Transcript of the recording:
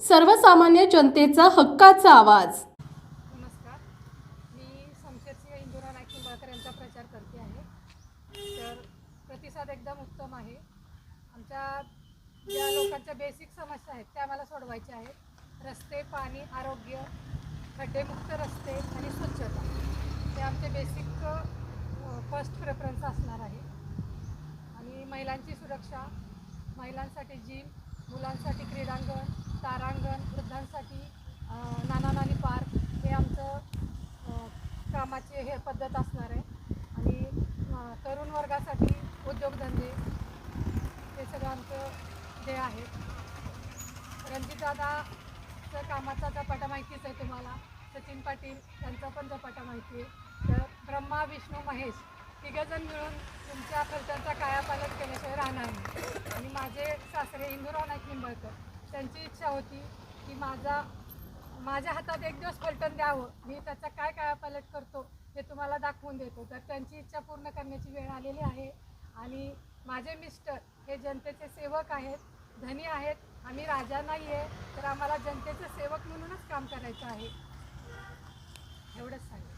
सर्वसामान्य जनतेचा हक्काचा आवाज. नमस्कार. मी शमशेरसिंह इंदुरा नाईक निंबाळकर यांचा प्रचार करते आहे. तर प्रतिसाद एकदम उत्तम आहे. आमच्या ज्या लोकांच्या बेसिक समस्या आहेत त्या आम्हाला सोडवायच्या आहेत. रस्ते पाणी आरोग्य खड्डेमुक्त रस्ते आणि स्वच्छता. हे आमचे बेसिक फर्स्ट प्रेफरन्स असणार आहे. आणि महिलांची सुरक्षा महिलांसाठी जिम मुलांसाठी क्रीडांगण तारांगण वृद्धांसाठी नाना नानी पार्क हे आमचं कामाचे हे पद्धत असणार आहे. आणि तरुण वर्गासाठी उद्योगधंदे हे सगळं आमचं जे आहे. रणजितदादाचं कामाचा झपाटा माहितीच आहे तुम्हाला सचिन पाटील यांचा पण झपाटा माहिती आहे. तर ब्रह्मा विष्णू महेश तिघंजण मिळून तुमच्या फलटणचा कायापालट केल्याशिवाय राहणार नाही. आणि माझे सासरे इंदुराव नाईक निंबळकर त्यांची इच्छा होती की माझा माझ्या हातात एक दिवस फलटण द्यावं. मी त्याचा काय कायापालट करतो हे तुम्हाला दाखवून देतो. तर त्यांची इच्छा पूर्ण करण्याची वेळ आलेली आहे. आणि माझे मिस्टर हे जनतेचे सेवक आहेत धनी आहेत. आम्ही राजा नाही आहे तर आम्हाला जनतेचे सेवक म्हणूनच काम करायचं आहे. एवढंच सांगितलं